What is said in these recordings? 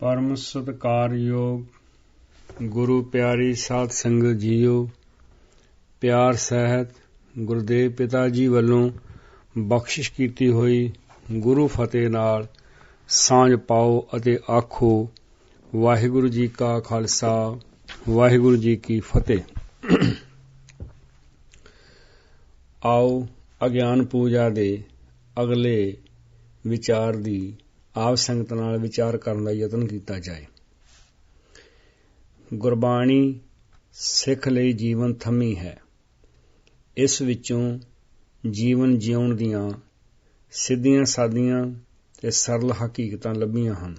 ਪਰਮ ਸਤਕਾਰਯੋਗ ਗੁਰੂ ਪਿਆਰੀ ਸਾਧ ਸੰਗਤ ਜੀਓ, ਪਿਆਰ ਸਹਿਤ ਗੁਰਦੇਵ ਪਿਤਾ ਜੀ ਵੱਲੋਂ ਬਖਸ਼ਿਸ਼ ਕੀਤੀ ਹੋਈ ਗੁਰੂ ਫਤਿਹ ਨਾਲ ਸਾਂਝ ਪਾਓ ਅਤੇ ਆਖੋ, ਵਾਹਿਗੁਰੂ ਜੀ ਕਾ ਖਾਲਸਾ, ਵਾਹਿਗੁਰੂ ਜੀ ਕੀ ਫਤਿਹ। ਆਓ ਅਗਿਆਨ ਪੂਜਾ ਦੇ ਅਗਲੇ ਵਿਚਾਰ ਦੀ ਆਪ ਸੰਗਤ ਨਾਲ ਵਿਚਾਰ ਕਰਨ ਦਾ ਯਤਨ ਕੀਤਾ ਜਾਏ। ਗੁਰਬਾਣੀ ਸਿੱਖ ਲਈ ਜੀਵਨ ਥੰਮੀ ਹੈ। ਇਸ ਵਿੱਚੋਂ ਜੀਵਨ ਜਿਉਣ ਦੀਆਂ ਸਿੱਧੀਆਂ ਸਾਦੀਆਂ ਤੇ ਸਰਲ ਹਕੀਕਤਾਂ ਲੱਭੀਆਂ ਹਨ।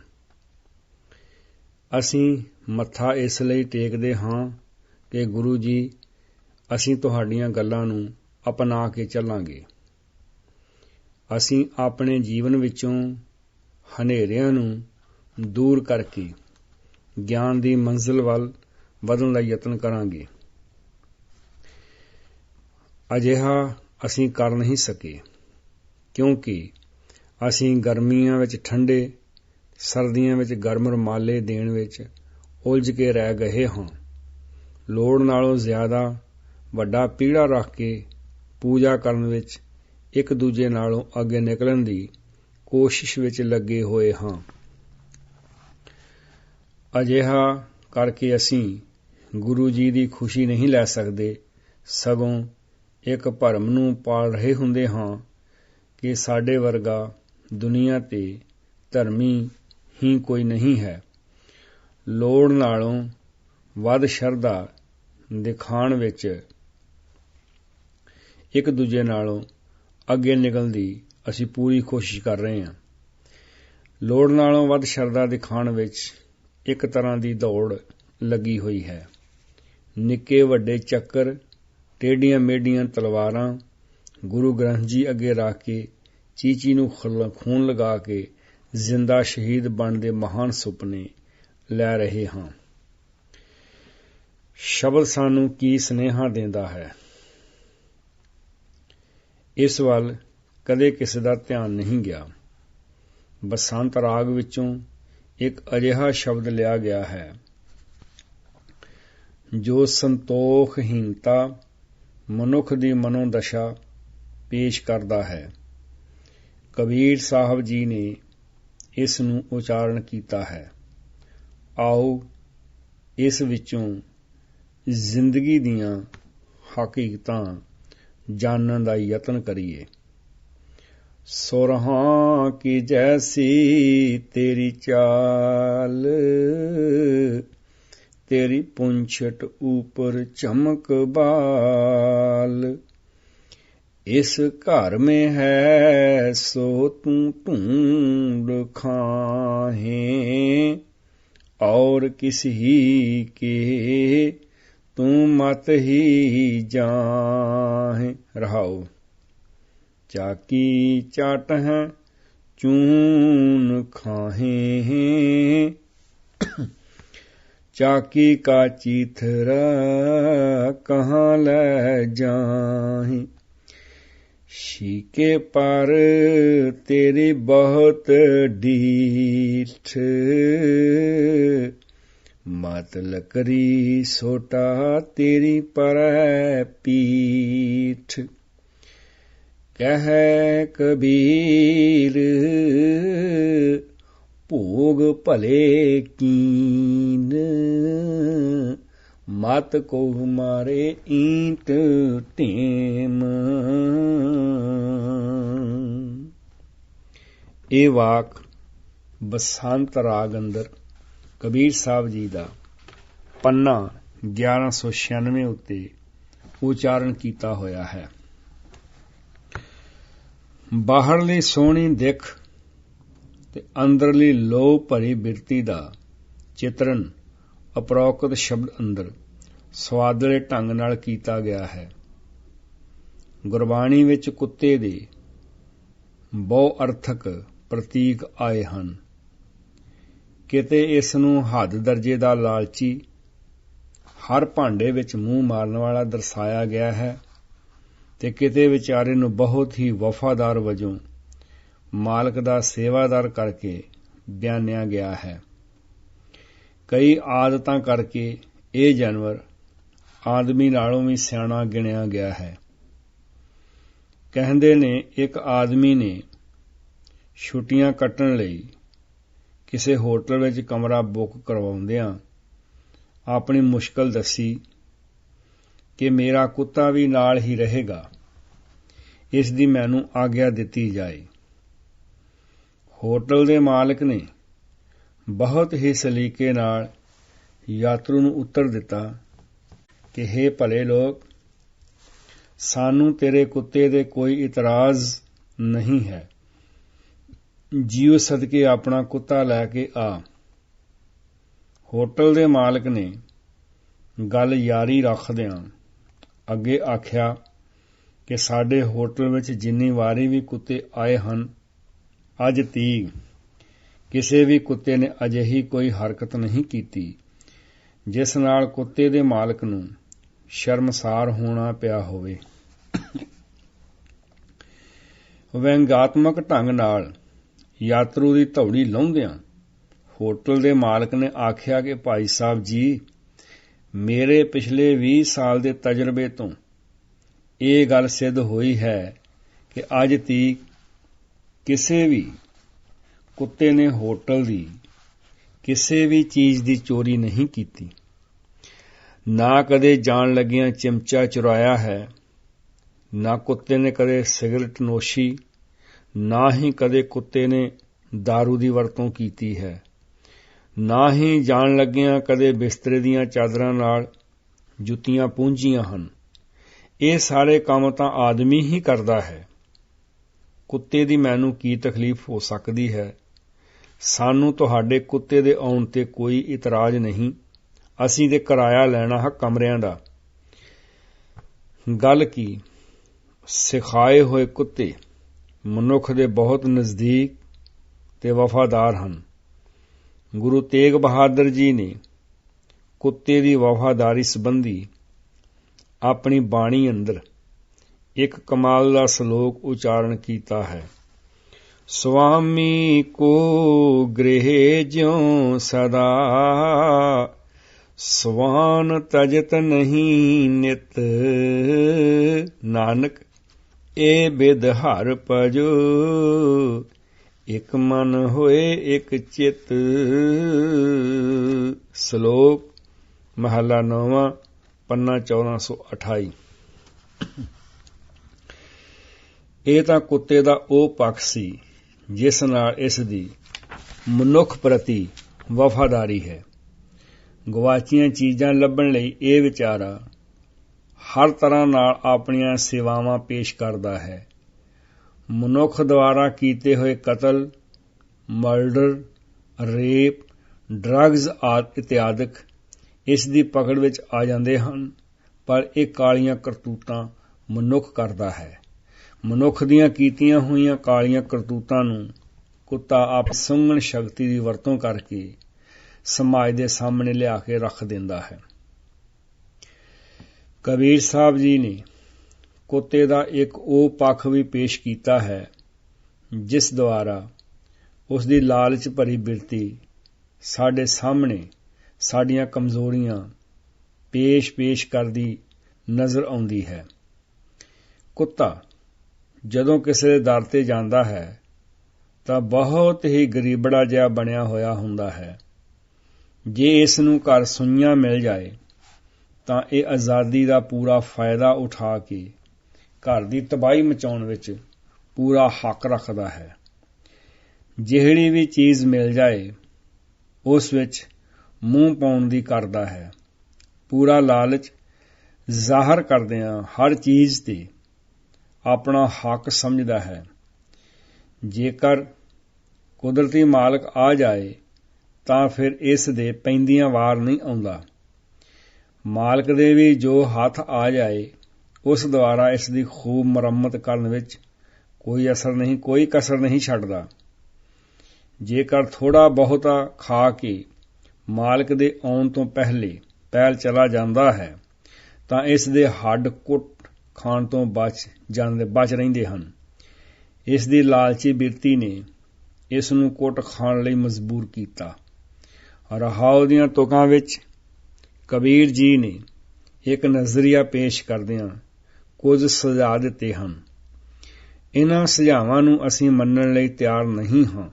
ਅਸੀਂ ਮੱਥਾ ਇਸ ਲਈ ਟੇਕਦੇ ਹਾਂ ਕਿ ਗੁਰੂ ਜੀ, ਅਸੀਂ ਤੁਹਾਡੀਆਂ ਗੱਲਾਂ ਨੂੰ ਅਪਣਾ ਕੇ ਚੱਲਾਂਗੇ। ਅਸੀਂ ਆਪਣੇ ਜੀਵਨ ਵਿੱਚੋਂ ਹਨੇਰਿਆਂ ਨੂੰ ਦੂਰ ਕਰਕੇ ਗਿਆਨ ਦੀ ਮੰਜ਼ਿਲ ਵੱਲ ਵਧਣ ਦਾ ਯਤਨ ਕਰਾਂਗੇ। ਅਜਿਹਾ ਅਸੀਂ ਕਰ ਨਹੀਂ ਸਕੇ, ਕਿਉਂਕਿ ਅਸੀਂ ਗਰਮੀਆਂ ਵਿੱਚ ਠੰਡੇ, ਸਰਦੀਆਂ ਵਿੱਚ ਗਰਮ ਰਮਾਲੇ ਦੇਣ ਵਿੱਚ ਉਲਝ ਕੇ ਰਹਿ ਗਏ ਹਾਂ। ਲੋੜ ਨਾਲੋਂ ਜ਼ਿਆਦਾ ਵੱਡਾ ਪੀੜਾ ਰੱਖ ਕੇ ਪੂਜਾ ਕਰਨ ਵਿੱਚ ਇੱਕ ਦੂਜੇ ਨਾਲੋਂ ਅੱਗੇ ਨਿਕਲਣ ਦੀ ਕੋਸ਼ਿਸ਼ ਵਿੱਚ ਲੱਗੇ ਹੋਏ ਹਾਂ। ਅਜਿਹਾ ਕਰਕੇ ਅਸੀਂ ਗੁਰੂ ਜੀ ਦੀ ਖੁਸ਼ੀ ਨਹੀਂ ਲੈ ਸਕਦੇ। ਸਗੋਂ ਇੱਕ ਭਰਮ ਨੂੰ ਪਾਲ ਰਹੇ ਹੁੰਦੇ ਹਾਂ ਕਿ ਸਾਡੇ ਵਰਗਾ ਦੁਨੀਆ ਤੇ ਧਰਮੀ ਹੀ ਕੋਈ ਨਹੀਂ ਹੈ। ਲੋੜ ਨਾਲੋਂ ਵੱਧ ਸ਼ਰਧਾ ਦਿਖਾਣ ਵਿੱਚ ਇੱਕ ਦੂਜੇ ਨਾਲੋਂ ਅੱਗੇ ਨਿਕਲਣ ਦੀ ਅਸੀਂ ਪੂਰੀ ਕੋਸ਼ਿਸ਼ ਕਰ ਰਹੇ ਹਾਂ। ਲੋੜ ਨਾਲੋਂ ਵੱਧ ਸ਼ਰਧਾ ਦਿਖਾਉਣ ਵਿੱਚ ਇੱਕ ਤਰ੍ਹਾਂ ਦੀ ਦੌੜ ਲੱਗੀ ਹੋਈ ਹੈ। ਨਿੱਕੇ ਵੱਡੇ ਚੱਕਰ ਟੇਡੀਆਂ ਮੇਡੀਆਂ ਤਲਵਾਰਾਂ, ਗੁਰੂ ਗ੍ਰੰਥ ਜੀ ਅੱਗੇ ਰੱਖ ਕੇ, ਚੀਚੀ ਨੂੰ ਖੂਨ ਲਗਾ ਕੇ ਜ਼ਿੰਦਾ ਸ਼ਹੀਦ ਬਣਨ ਦੇ ਮਹਾਨ ਸੁਪਨੇ ਲੈ ਰਹੇ ਹਾਂ। ਸ਼ਬਦ ਸਾਨੂੰ ਕੀ ਸਨੇਹਾ ਦਿੰਦਾ ਹੈ? ਇਸ ਵੱਲ ਕਦੇ ਕਿਸੇ ਦਾ ਧਿਆਨ ਨਹੀਂ ਗਿਆ। ਬਸੰਤ ਰਾਗ ਵਿੱਚੋਂ ਇੱਕ ਅਜਿਹਾ ਸ਼ਬਦ ਲਿਆ ਗਿਆ ਹੈ। ਜੋ ਸੰਤੋਖਹੀਨਤਾ ਮਨੁੱਖ ਦੀ ਮਨੋਦਸ਼ਾ ਪੇਸ਼ ਕਰਦਾ ਹੈ। ਕਬੀਰ ਸਾਹਿਬ ਜੀ ਨੇ ਇਸ ਨੂੰ ਉਚਾਰਨ ਕੀਤਾ ਹੈ। ਆਓ ਇਸ ਵਿੱਚੋਂ ਜ਼ਿੰਦਗੀ ਦੀਆਂ ਹਕੀਕਤਾਂ ਜਾਣਨ ਦਾ ਯਤਨ ਕਰੀਏ। सुरहा की जैसी तेरी चाल, तेरी पुंछट ऊपर चमक बाल। इस घर में है सो तू ढूंढ खाहे, और किसी के तू मत ही जाहे। रहाओ। चाकी चाट है, चून खाहे हैं। चाकी का चीथरा कहाँ ले जाहे शीके पर तेरी बहुत डीठ। मत लकड़ी सोटा तेरी पर पीठ। ਕਹਿ ਕਬੀਰ, ਭੋਗ ਭਲੇ ਕੀਨ। ਮਤ ਕੋ ਮਾਰੇ ਈਂਟ ਟੇਮ ਇਹ ਵਾਕ ਬਸੰਤ ਰਾਗ ਅੰਦਰ ਕਬੀਰ ਸਾਹਿਬ ਜੀ ਦਾ ਪੰਨਾ 1196 ਉਤੇ ਉਚਾਰਨ ਕੀਤਾ ਹੋਇਆ ਹੈ। ਬਾਹਰਲੀ ਸੋਹਣੀ ਦਿੱਖ ਤੇ ਅੰਦਰਲੀ ਲੋਹ ਭਰੀ ਬਿਰਤੀ ਦਾ ਚਿਤਰਨ ਅਪਰੋਕਤ ਸ਼ਬਦ ਅੰਦਰ ਸਵਾਦਲੇ ਢੰਗ ਨਾਲ ਕੀਤਾ ਗਿਆ ਹੈ। ਗੁਰਬਾਣੀ ਵਿੱਚ ਕੁੱਤੇ ਦੇ ਬਹੁ ਅਰਥਕ ਪ੍ਰਤੀਕ ਆਏ ਹਨ। ਕਿਤੇ ਇਸ ਨੂੰ ਹੱਦ ਦਰਜੇ ਦਾ ਲਾਲਚੀ, ਹਰ ਭਾਂਡੇ ਵਿੱਚ ਮੂੰਹ ਮਾਰਨ ਵਾਲਾ ਦਰਸਾਇਆ ਗਿਆ ਹੈ। ਤੇ ਕਿਤੇ ਵਿਚਾਰੇ ਨੂੰ ਬਹੁਤ ਹੀ ਵਫਾਦਾਰ ਵਜੋਂ ਮਾਲਕ ਦਾ ਸੇਵਾਦਾਰ ਕਰਕੇ ਬਿਆਨਿਆ ਗਿਆ ਹੈ। ਕਈ ਆਦਤਾਂ ਕਰਕੇ ਇਹ ਜਾਨਵਰ ਆਦਮੀ ਨਾਲੋਂ ਵੀ ਸਿਆਣਾ ਗਿਣਿਆ ਗਿਆ ਹੈ। ਕਹਿੰਦੇ ਨੇ ਇੱਕ ਆਦਮੀ ਨੇ ਛੁੱਟੀਆਂ ਕੱਟਣ ਲਈ ਕਿਸੇ ਹੋਟਲ ਵਿੱਚ ਕਮਰਾ ਬੁੱਕ ਕਰਵਾਉਂਦਿਆਂ ਆਪਣੀ ਮੁਸ਼ਕਲ ਦੱਸੀ ਕਿ ਮੇਰਾ ਕੁੱਤਾ ਵੀ ਨਾਲ ਹੀ ਰਹੇਗਾ। ਇਸ ਦੀ ਮੈਨੂੰ ਆਗਿਆ ਦਿੱਤੀ ਜਾਏ। ਹੋਟਲ ਦੇ ਮਾਲਕ ਨੇ ਬਹੁਤ ਹੀ ਸਲੀਕੇ ਨਾਲ ਯਾਤਰੂ ਨੂੰ ਉੱਤਰ ਦਿੱਤਾ ਕਿ हे ਭਲੇ ਲੋਕ, ਸਾਨੂੰ ਤੇਰੇ ਕੁੱਤੇ ਦੇ ਕੋਈ ਇਤਰਾਜ਼ ਨਹੀਂ ਹੈ। ਜੀਉ ਸਦਕੇ ਆਪਣਾ ਕੁੱਤਾ ਲੈ ਕੇ ਆ। ਹੋਟਲ ਦੇ ਮਾਲਕ ਨੇ ਗੱਲ ਯਾਰੀ ਰੱਖਦਿਆਂ ਅੱਗੇ ਆਖਿਆ ਕਿ ਸਾਡੇ ਹੋਟਲ ਵਿੱਚ ਜਿੰਨੀ ਵਾਰੀ ਵੀ ਕੁੱਤੇ ਆਏ ਹਨ, ਅੱਜ ਤੀ ਕਿਸੇ ਵੀ ਕੁੱਤੇ ਨੇ ਅਜਿਹੀ ਕੋਈ ਹਰਕਤ ਨਹੀਂ ਕੀਤੀ, ਜਿਸ ਨਾਲ ਕੁੱਤੇ ਦੇ ਮਾਲਕ ਨੂੰ ਸ਼ਰਮਸਾਰ ਹੋਣਾ ਪਿਆ ਹੋਵੇ। ਵਿਅੰਗਾਤਮਕ ਢੰਗ ਨਾਲ ਯਾਤਰੂ ਦੀ ਧੌੜੀ ਲਾਉਂਦਿਆਂ ਹੋਟਲ ਦੇ ਮਾਲਕ ਨੇ ਆਖਿਆ ਕਿ ਭਾਈ ਸਾਹਿਬ ਜੀ ਮੇਰੇ ਪਿਛਲੇ 20 ਸਾਲ ਦੇ ਤਜਰਬੇ ਤੋਂ ਇਹ ਗੱਲ ਸਿੱਧ ਹੋਈ ਹੈ ਕਿ ਅੱਜ ਤੀਕ ਕਿਸੇ ਵੀ ਕੁੱਤੇ ਨੇ ਹੋਟਲ ਦੀ ਕਿਸੇ ਵੀ ਚੀਜ਼ ਦੀ ਚੋਰੀ ਨਹੀਂ ਕੀਤੀ। ਨਾ ਕਦੇ ਜਾਣ ਲੱਗਿਆਂ ਚਮਚਾ ਚੁਰਾਇਆ ਹੈ, ਨਾ ਕੁੱਤੇ ਨੇ ਕਦੇ ਸਿਗਰਟ ਨੋਸ਼ੀ, ਨਾ ਹੀ ਕਦੇ ਕੁੱਤੇ ਨੇ दारू ਦੀ ਵਰਤੋਂ ਕੀਤੀ ਹੈ। ਨਾ ਹੀ ਜਾਣ ਲੱਗਿਆਂ ਕਦੇ ਬਿਸਤਰੇ ਦੀਆਂ ਚਾਦਰਾਂ ਨਾਲ ਜੁੱਤੀਆਂ ਪੂੰਝੀਆਂ ਹਨ। ਇਹ ਸਾਰੇ ਕੰਮ ਤਾਂ ਆਦਮੀ ਹੀ ਕਰਦਾ ਹੈ। ਕੁੱਤੇ ਦੀ ਮੈਨੂੰ ਕੀ ਤਕਲੀਫ ਹੋ ਸਕਦੀ ਹੈ? ਸਾਨੂੰ ਤੁਹਾਡੇ ਕੁੱਤੇ ਦੇ ਆਉਣ ਤੇ ਕੋਈ ਇਤਰਾਜ਼ ਨਹੀਂ। ਅਸੀਂ ਤੇ ਕਿਰਾਇਆ ਲੈਣਾ ਹੈ ਕਮਰਿਆਂ ਦਾ। ਗੱਲ ਕੀ? ਸਿਖਾਏ ਹੋਏ ਕੁੱਤੇ ਮਨੁੱਖ ਦੇ ਬਹੁਤ ਨਜ਼ਦੀਕ ਤੇ ਵਫਾਦਾਰ ਹਨ। ਗੁਰੂ ਤੇਗ ਬਹਾਦਰ ਜੀ ਨੇ ਕੁੱਤੇ ਦੀ ਵਫਾਦਾਰੀ ਸੰਬੰਧੀ ਆਪਣੀ ਬਾਣੀ ਅੰਦਰ ਇੱਕ ਕਮਾਲ ਦਾ ਸ਼ਲੋਕ ਉਚਾਰਨ ਕੀਤਾ ਹੈ। ਸੁਆਮੀ ਕੋ ਗ੍ਰਹਿ ਜਿਉ ਸਦਾ ਸਵਾਨ ਤਜਤ ਨਹੀਂ ਨਿਤ। ਨਾਨਕ ਏ ਬਿਦ ਹਰ ਪਜੋ ਇਕ ਮਨ ਹੋਏ ਇਕ ਚਿਤ। ਸ਼ਲੋਕ, ਮਹਲਾ 9 ਪੰਨਾ 1428 ਇਹ ਤਾਂ ਕੁੱਤੇ ਦਾ ਉਹ ਪੱਖ ਸੀ, ਜਿਸ ਨਾਲ ਇਸ ਦੀ ਮਨੁੱਖ ਪ੍ਰਤੀ ਵਫਾਦਾਰੀ ਹੈ। ਗਵਾਚੀਆਂ ਚੀਜ਼ਾਂ ਲੱਭਣ ਲਈ ਇਹ ਵਿਚਾਰਾ ਹਰ ਤਰ੍ਹਾਂ ਨਾਲ ਆਪਣੀਆਂ ਸੇਵਾਵਾਂ ਪੇਸ਼ ਕਰਦਾ ਹੈ। ਮਨੁੱਖ ਦੁਆਰਾ ਕੀਤੇ ਹੋਏ ਕਤਲ, ਮਰਡਰ, ਰੇਪ ਡਰੱਗਸ ਆਦਿ, ਇਤਿਆਦਿਕ ਇਸ ਦੀ ਪਕੜ ਵਿੱਚ ਆ ਜਾਂਦੇ ਹਨ, ਪਰ ਇਹ ਕਾਲੀਆਂ ਕਰਤੂਤਾਂ ਮਨੁੱਖ ਕਰਦਾ ਹੈ। ਮਨੁੱਖ ਦੀਆਂ ਕੀਤੀਆਂ ਹੋਈਆਂ ਕਾਲੀਆਂ ਕਰਤੂਤਾਂ ਨੂੰ ਕੁੱਤਾ ਆਪ ਸੁੰਘਣ ਸ਼ਕਤੀ ਦੀ ਵਰਤੋਂ ਕਰਕੇ ਸਮਾਜ ਦੇ ਸਾਹਮਣੇ ਲਿਆ ਕੇ ਰੱਖ ਦਿੰਦਾ ਹੈ। ਕਬੀਰ ਸਾਹਿਬ ਜੀ ਨੇ ਕੁੱਤੇ ਦਾ ਇੱਕ ਉਹ ਪੱਖ ਵੀ ਪੇਸ਼ ਕੀਤਾ ਹੈ, ਜਿਸ ਦੁਆਰਾ ਉਸ ਦੀ ਲਾਲਚ ਭਰੀ ਬਿਰਤੀ ਸਾਡੇ ਸਾਹਮਣੇ ਸਾਡੀਆਂ ਕਮਜ਼ੋਰੀਆਂ ਪੇਸ਼-ਪੇਸ਼ ਕਰਦੀ ਨਜ਼ਰ ਆਉਂਦੀ ਹੈ। ਕੁੱਤਾ ਜਦੋਂ ਕਿਸੇ ਦੇ ਦਰ ਤੇ ਜਾਂਦਾ ਹੈ, ਤਾਂ ਬਹੁਤ ਹੀ ਗਰੀਬੜਾ ਜਿਹਾ ਬਣਿਆ ਹੋਇਆ ਹੁੰਦਾ ਹੈ। ਜੇ ਇਸ ਨੂੰ ਘਰ ਸੁਈਆਂ ਮਿਲ ਜਾਏ, ਤਾਂ ਇਹ ਆਜ਼ਾਦੀ ਦਾ ਪੂਰਾ ਫਾਇਦਾ ਉਠਾ ਕੇ ਘਰ ਦੀ ਤਬਾਹੀ ਮਚਾਉਣ ਵਿੱਚ ਪੂਰਾ ਹੱਕ ਰੱਖਦਾ ਹੈ। ਜਿਹੜੀ ਵੀ ਚੀਜ਼ ਮਿਲ ਜਾਏ, ਉਸ ਵਿੱਚ ਮੂੰਹ ਪਾਉਣ ਦੀ ਕਰਦਾ ਹੈ। ਪੂਰਾ ਲਾਲਚ ਜ਼ਾਹਰ ਕਰਦਿਆਂ ਹਰ ਚੀਜ਼ ਤੇ ਆਪਣਾ ਹੱਕ ਸਮਝਦਾ ਹੈ। ਜੇਕਰ ਕੁਦਰਤੀ ਮਾਲਕ ਆ ਜਾਏ, ਤਾਂ ਫਿਰ ਇਸ ਦੇ ਪੈਂਦੀਆਂ ਵਾਰ ਨਹੀਂ ਆਉਂਦਾ। ਮਾਲਕ ਦੇ ਵੀ ਜੋ ਹੱਥ ਆ ਜਾਏ ਉਸ ਦੁਆਰਾ ਇਸ ਦੀ ਖੂਬ ਮੁਰੰਮਤ ਕਰਨ ਵਿੱਚ ਕੋਈ ਅਸਰ ਨਹੀਂ, ਕੋਈ ਕਸਰ ਨਹੀਂ ਛੱਡਦਾ। ਜੇਕਰ ਥੋੜਾ ਬਹੁਤਾ ਖਾ ਕੇ ਮਾਲਕ ਦੇ ਆਉਣ ਤੋਂ ਪਹਿਲੇ ਪਹਿਲ ਚਲਾ ਜਾਂਦਾ ਹੈ, ਤਾਂ ਇਸ ਦੇ ਹੱਡ ਕੁੱਟ ਖਾਣ ਤੋਂ ਬਚ ਜਾਂਦੇ, ਬਚ ਰਹਿੰਦੇ ਹਨ। ਇਸ ਦੀ ਲਾਲਚੀ ਬਿਰਤੀ ਨੇ ਇਸ ਨੂੰ ਕੁੱਟ ਖਾਣ ਲਈ ਮਜਬੂਰ ਕੀਤਾ। ਰਹਾਉ ਦੀਆਂ ਤੁਕਾਂ ਵਿੱਚ ਕਬੀਰ ਜੀ ਨੇ ਇੱਕ ਨਜ਼ਰੀਆ ਪੇਸ਼ ਕਰਦਿਆਂ ਕੁਝ ਸਜ਼ਾ ਦਿੱਤੇ ਹਨ। ਇਹਨਾਂ ਸੁਝਾਵਾਂ ਨੂੰ ਅਸੀਂ ਮੰਨਣ ਲਈ ਤਿਆਰ ਨਹੀਂ ਹਾਂ।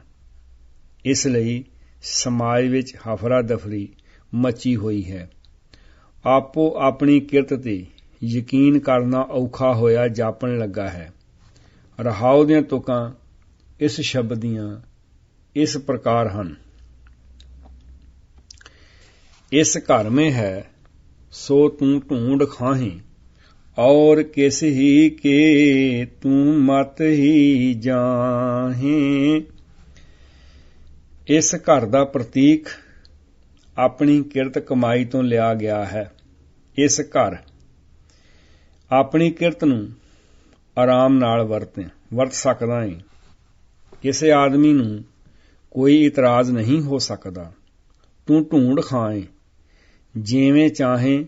ਇਸ ਲਈ ਸਮਾਜ ਵਿੱਚ ਹਫਰਾ ਦਫਰੀ ਮਚੀ ਹੋਈ ਹੈ। ਆਪੋ ਆਪਣੀ ਕਿਰਤ ਤੇ ਯਕੀਨ ਕਰਨਾ ਔਖਾ ਹੋਇਆ ਜਾਪਣ ਲੱਗਾ ਹੈ। ਰਹਾਉ ਦੀਆਂ ਤੁਕਾਂ ਇਸ ਸ਼ਬਦ ਦੀਆਂ ਇਸ ਪ੍ਰਕਾਰ ਹਨ। ਇਸ ਘਰ ਮੇ ਹੈ, ਸੋ ਤੂੰ ਢੂੰਡ ਖਾਹੀ। ਔਰ ਕਿਸ ਹੀ ਕੇ ਤੂੰ ਮਤ ਹੀ ਜਾਹੇ। ਇਸ ਘਰ ਦਾ ਪ੍ਰਤੀਕ ਆਪਣੀ ਕਿਰਤ ਕਮਾਈ ਤੋਂ ਲਿਆ ਗਿਆ ਹੈ। ਇਸ ਘਰ ਆਪਣੀ ਕਿਰਤ ਨੂੰ ਆਰਾਮ ਨਾਲ ਵਰਤੇ ਵਰਤ ਸਕਦਾ ਹੈ ਕਿਸੇ ਆਦਮੀ ਨੂੰ ਕੋਈ ਇਤਰਾਜ਼ ਨਹੀਂ ਹੋ ਸਕਦਾ। ਤੂੰ ਢੂੰਡ ਖਾਏ। ਜਿਵੇਂ ਚਾਹੇ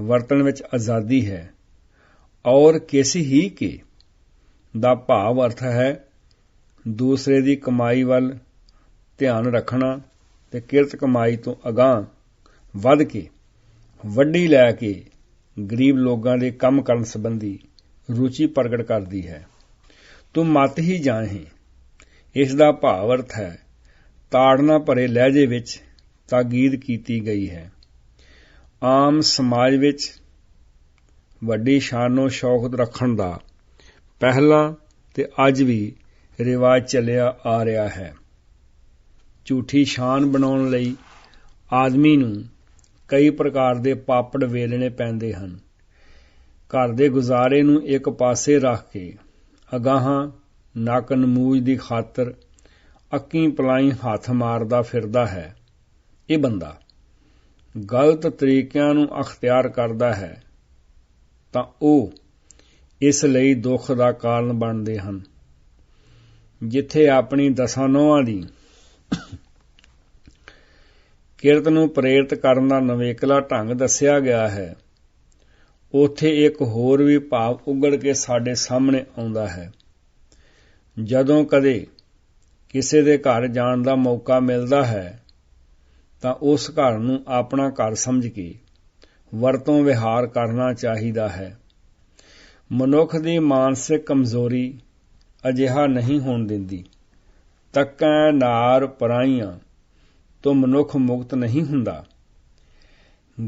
ਵਰਤਣ ਵਿੱਚ ਆਜ਼ਾਦੀ ਹੈ। ਔਰ ਕਿਸ ਹੀ ਕੇ ਦਾ ਭਾਵ ਅਰਥ ਹੈ ਦੂਸਰੇ ਦੀ ਕਮਾਈ ਵੱਲ ਧਿਆਨ ਰੱਖਣਾ ਤੇ ਕਿਰਤ ਕਮਾਈ ਤੋਂ ਅਗਾਹ ਵੱਧ ਕੇ, ਵੱਡੀ ਲੈ ਕੇ ਗਰੀਬ ਲੋਕਾਂ ਦੇ ਕੰਮ ਕਰਨ ਸੰਬੰਧੀ ਰੁਚੀ ਪ੍ਰਗਟ ਕਰਦੀ ਹੈ। ਤੂੰ ਮਤ ਹੀ ਜਾਣੇ ਇਸ ਦਾ ਭਾਵ ਅਰਥ ਹੈ ਤਾੜਨਾ ਭਰੇ ਲਹਿਜੇ ਵਿੱਚ ਤਾਗੀਦ ਕੀਤੀ ਗਈ ਹੈ। ਆਮ ਸਮਾਜ ਵਿੱਚ ਵੱਡੀ ਸ਼ਾਨੋ ਸ਼ੌਕਤ ਰੱਖਣ ਦਾ ਪਹਿਲਾਂ ਤੇ ਅੱਜ ਵੀ ਰਿਵਾਜ ਚੱਲਿਆ ਆ ਰਿਹਾ ਹੈ। ਝੂਠੀ ਸ਼ਾਨ ਬਣਾਉਣ ਲਈ ਆਦਮੀ ਨੂੰ ਕਈ ਪ੍ਰਕਾਰ ਦੇ ਪਾਪੜ ਵੇਲਣੇ ਪੈਂਦੇ ਹਨ। ਘਰ ਦੇ ਗੁਜ਼ਾਰੇ ਨੂੰ ਇੱਕ ਪਾਸੇ ਰੱਖ ਕੇ ਅਗਾਹਾਂ ਨੱਕ ਨਮੂਜ ਦੀ ਖਾਤਰ ਅੱਕੀ ਪਲਾਈ ਹੱਥ ਮਾਰਦਾ ਫਿਰਦਾ ਹੈ। ਇਹ ਬੰਦਾ ਗਲਤ ਤਰੀਕਿਆਂ ਨੂੰ ਅਖਤਿਆਰ ਕਰਦਾ ਹੈ। ਤਾਂ ਉਹ ਇਸ ਲਈ ਦੁੱਖ ਦਾ ਕਾਰਨ ਬਣਦੇ ਹਨ। ਜਿੱਥੇ ਆਪਣੀ ਦਸਾਂ ਨੋਹਾਂ ਦੀ ਕਿਰਤ ਨੂੰ ਪ੍ਰੇਰਿਤ ਕਰਨ ਦਾ ਨਵੇਕਲਾ ਢੰਗ ਦੱਸਿਆ ਗਿਆ ਹੈ, ਉਥੇ ਇੱਕ ਹੋਰ ਵੀ ਭਾਵ ਉਗੜ ਕੇ ਸਾਡੇ ਸਾਹਮਣੇ ਆਉਂਦਾ ਹੈ। ਜਦੋਂ ਕਦੇ ਕਿਸੇ ਦੇ ਘਰ ਜਾਣ ਦਾ ਮੌਕਾ ਮਿਲਦਾ ਹੈ, ਤਾਂ ਉਸ ਘਰ ਨੂੰ ਆਪਣਾ ਘਰ ਸਮਝ ਕੇ ਵਰਤੋਂ ਵਿਹਾਰ ਕਰਨਾ ਚਾਹੀਦਾ ਹੈ। ਮਨੁੱਖ ਦੀ ਮਾਨਸਿਕ ਕਮਜ਼ੋਰੀ ਅਜਿਹਾ ਨਹੀਂ ਹੋਣ ਦਿੰਦੀ। ਤੱਕਾਂ ਨਾਰ, ਪਰਾਈਆਂ ਤੋਂ ਮਨੁੱਖ ਮੁਕਤ ਨਹੀਂ ਹੁੰਦਾ।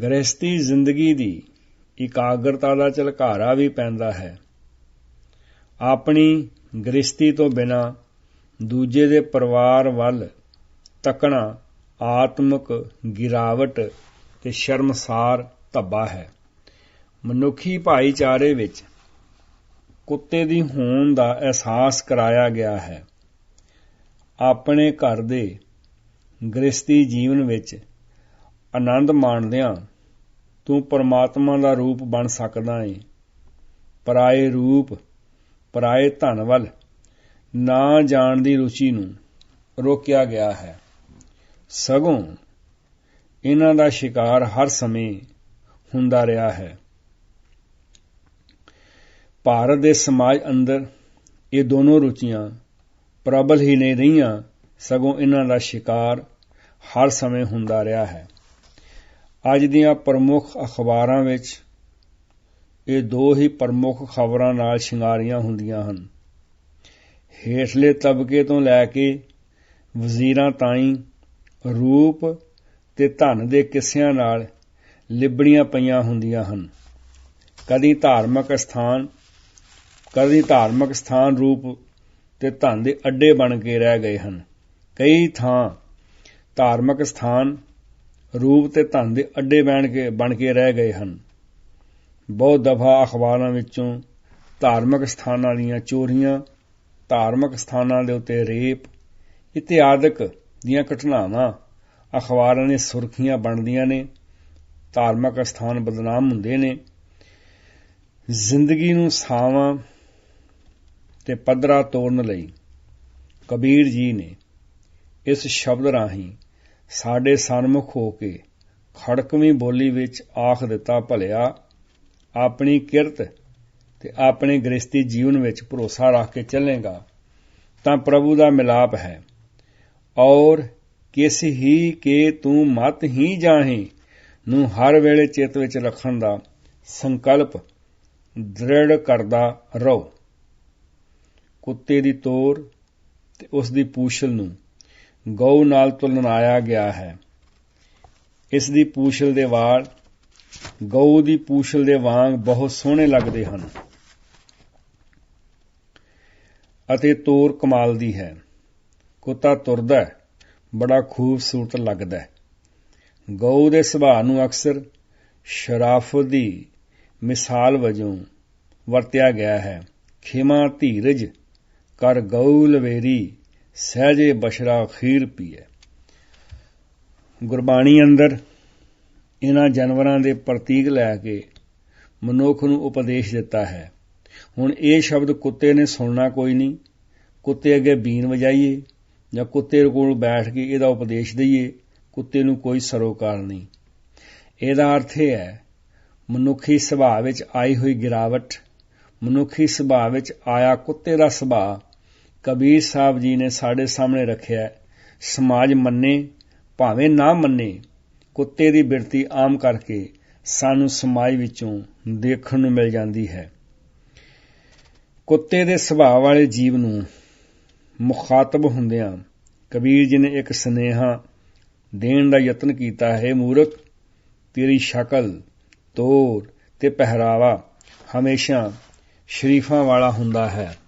ਗ੍ਰਸਤੀ ਜ਼ਿੰਦਗੀ ਦੀ ਇਕਾਗਰਤਾ ਦਾ ਝਲਕਾਰਾ ਵੀ ਪੈਂਦਾ ਹੈ। ਆਪਣੀ ਗ੍ਰਸਤੀ ਤੋਂ ਬਿਨਾ ਦੂਜੇ ਦੇ ਪਰਿਵਾਰ ਵੱਲ ਤੱਕਣਾ ਆਤਮਿਕ ਗਿਰਾਵਟ ਤੇ ਸ਼ਰਮਸਾਰ ਧੱਬਾ ਹੈ। ਮਨੁੱਖੀ ਭਾਈਚਾਰੇ ਵਿੱਚ ਕੁੱਤੇ ਦੀ ਹੋਣ ਦਾ ਅਹਿਸਾਸ ਕਰਾਇਆ ਗਿਆ ਹੈ। ਆਪਣੇ ਘਰ ਦੇ ਗ੍ਰਸਤੀ ਜੀਵਨ ਵਿੱਚ ਆਨੰਦ ਮਾਣਦਿਆਂ ਤੂੰ ਪਰਮਾਤਮਾ ਦਾ ਰੂਪ ਬਣ ਸਕਦਾ ਏ। ਪਰਾਏ ਰੂਪ, ਪਰਾਏ ਧਨ ਵੱਲ ਨਾ ਜਾਣ ਦੀ ਰੁਚੀ ਨੂੰ ਰੋਕਿਆ ਗਿਆ ਹੈ। ਸਗੋਂ ਇਹਨਾਂ ਦਾ ਸ਼ਿਕਾਰ ਹਰ ਸਮੇਂ ਹੁੰਦਾ ਰਿਹਾ ਹੈ। ਭਾਰਤ ਦੇ ਸਮਾਜ ਅੰਦਰ ਇਹ ਦੋਨੋਂ ਰੁਚੀਆਂ ਪ੍ਰਬਲ ਹੀ ਨਹੀਂ ਰਹੀਆਂ, ਸਗੋਂ ਇਹਨਾਂ ਦਾ ਸ਼ਿਕਾਰ ਹਰ ਸਮੇਂ ਹੁੰਦਾ ਰਿਹਾ ਹੈ। ਅੱਜ ਦੀਆਂ ਪ੍ਰਮੁੱਖ ਅਖਬਾਰਾਂ ਵਿੱਚ ਇਹ ਦੋ ਹੀ ਪ੍ਰਮੁੱਖ ਖਬਰਾਂ ਨਾਲ ਸ਼ਿੰਗਾਰੀਆਂ ਹੁੰਦੀਆਂ ਹਨ। ਹੇਠਲੇ ਤਬਕੇ ਤੋਂ ਲੈ ਕੇ ਵਜ਼ੀਰਾਂ ਤਾਈਂ ਰੂਪ ਤੇ ਧਨ ਦੇ ਕਿੱਸਿਆਂ ਨਾਲ ਲਿਬੜੀਆਂ ਪਈਆਂ ਹੁੰਦੀਆਂ ਹਨ। ਕਦੀ ਧਾਰਮਿਕ ਸਥਾਨ, ਕਦੀ ਧਾਰਮਿਕ ਸਥਾਨ ਰੂਪ ਤੇ ਧਨ ਦੇ ਅੱਡੇ ਬਣ ਕੇ ਰਹਿ ਗਏ ਹਨ। ਕਈ ਥਾਂ ਧਾਰਮਿਕ ਸਥਾਨ, ਰੂਪ ਤੇ ਧਨ ਦੇ ਅੱਡੇ ਬਣ ਕੇ ਬਣ ਕੇ ਰਹਿ ਗਏ ਹਨ। ਬਹੁਤ ਦਫਾ ਅਖਬਾਰਾਂ ਵਿੱਚੋਂ ਧਾਰਮਿਕ ਸਥਾਨਾਂ ਦੀਆਂ ਚੋਰੀਆਂ, ਧਾਰਮਿਕ ਸਥਾਨਾਂ ਦੇ ਉੱਤੇ ਰੇਪ ਇਤਿਆਦਿਕ ਦੀਆਂ ਘਟਨਾਵਾਂ ਅਖਬਾਰਾਂ ਦੀਆਂ ਸੁਰਖੀਆਂ ਬਣਦੀਆਂ ਨੇ। ਧਾਰਮਿਕ ਸਥਾਨ ਬਦਨਾਮ ਹੁੰਦੇ ਨੇ। ਜ਼ਿੰਦਗੀ ਨੂੰ ਸਾਵਾਂ ਤੇ ਪੱਧਰਾ ਤੋੜਨ ਲਈ ਕਬੀਰ ਜੀ ਨੇ ਇਸ ਸ਼ਬਦ ਰਾਹੀਂ ਸਾਡੇ ਸਨਮੁਖ ਹੋ ਕੇ ਖੜਕਵੀਂ ਬੋਲੀ ਵਿੱਚ ਆਖ ਦਿੱਤਾ, ਭਲਿਆ ਆਪਣੀ ਕਿਰਤ ਤੇ ਆਪਣੇ ਗ੍ਰਸਤੀ ਜੀਵਨ ਵਿੱਚ ਭਰੋਸਾ ਰੱਖ ਕੇ ਚੱਲੇਗਾ ਤਾਂ ਪ੍ਰਭੂ ਦਾ ਮਿਲਾਪ ਹੈ। ਔਰ ਕਿਸ ਹੀ ਕੇ ਤੂੰ ਮਤ ਹੀ ਜਾਹੇ ਨੂੰ ਹਰ ਵੇਲੇ ਚਿੱਤ ਵਿੱਚ ਰੱਖਣ ਦਾ ਸੰਕਲਪ ਦ੍ਰਿੜ ਕਰਦਾ ਰਹੋ। ਕੁੱਤੇ ਦੀ ਤੋਰ ਤੇ ਉਸ ਦੀ ਪੂਛਲ ਨੂੰ ਗਊ ਨਾਲ ਤੁਲਨਾਇਆ ਗਿਆ ਹੈ। ਇਸ ਦੀ ਪੂਛਲ ਦੇ ਵਾਲ, ਗਊ ਦੀ ਪੂਛਲ ਦੇ ਵਾਂਗ ਬਹੁਤ ਸੋਹਣੇ ਲੱਗਦੇ ਹਨ ਅਤੇ ਤੋਰ ਕਮਾਲ ਦੀ ਹੈ। ਕੁੱਤਾ ਤੁਰਦਾ ਬੜਾ ਖੂਬਸੂਰਤ ਲੱਗਦਾ ਹੈ। ਗਊ ਦੇ ਸੁਭਾਅ ਨੂੰ ਅਕਸਰ ਸ਼ਰਾਫਤ ਦੀ ਮਿਸਾਲ ਵਜੋਂ ਵਰਤਿਆ ਗਿਆ ਹੈ। ਖਿਮਾ ਧੀਰਜ ਕਰ ਗਊ ਲਵੇਰੀ, ਸਹਜੇ ਬਸ਼ਰਾ ਖੀਰ ਪੀਏ। ਗੁਰਬਾਣੀ ਅੰਦਰ ਇਹਨਾਂ ਜਾਨਵਰਾਂ ਦੇ ਪ੍ਰਤੀਕ ਲੈ ਕੇ ਮਨੁੱਖ ਨੂੰ ਉਪਦੇਸ਼ ਦਿੱਤਾ ਹੈ। ਹੁਣ ਇਹ ਸ਼ਬਦ ਕੁੱਤੇ ਨੇ ਸੁਣਨਾ ਕੋਈ ਨਹੀਂ। ਕੁੱਤੇ ਅੱਗੇ ਬੀਨ ਵਜਾਈਏ ਜਾਂ ਕੁੱਤੇ ਕੋਲ ਬੈਠ ਕੇ ਇਹਦਾ ਉਪਦੇਸ਼ ਦਈਏ। ਕੁੱਤੇ ਨੂੰ ਕੋਈ ਸਰੋਕਾਰ ਨਹੀਂ। ਇਹਦਾ ਅਰਥ ਇਹ ਹੈ, ਮਨੁੱਖੀ ਸੁਭਾਅ ਵਿੱਚ ਆਈ ਹੋਈ ਗਿਰਾਵਟ, ਮਨੁੱਖੀ ਸੁਭਾਅ ਵਿੱਚ ਆਇਆ ਕੁੱਤੇ ਦਾ ਸੁਭਾਅ, ਕਬੀਰ ਸਾਹਿਬ ਜੀ ਨੇ ਸਾਡੇ ਸਾਹਮਣੇ ਰੱਖਿਆ ਸਮਾਜ ਮੰਨੇ, ਭਾਵੇਂ ਨਾ ਮੰਨੇ, ਕੁੱਤੇ ਦੀ ਬਿਰਤੀ ਆਮ ਕਰਕੇ ਸਾਨੂੰ ਸਮਾਜ ਵਿੱਚੋਂ ਦੇਖਣ ਨੂੰ ਮਿਲ ਜਾਂਦੀ ਹੈ। ਕੁੱਤੇ ਦੇ ਸੁਭਾਅ ਵਾਲੇ ਜੀਵ ਨੂੰ ਮੁਖਾਤਬ ਹੁੰਦਿਆਂ ਕਬੀਰ ਜੀ ਨੇ ਇੱਕ ਸਨੇਹਾ ਦੇਣ ਦਾ ਯਤਨ ਕੀਤਾ, ਹੈ ਮੂਰਖ, ਤੇਰੀ ਸ਼ਕਲ, ਤੋਰ ਤੇ ਪਹਿਰਾਵਾ ਹਮੇਸ਼ਾ ਸ਼ਰੀਫਾਂ ਵਾਲਾ ਹੁੰਦਾ ਹੈ।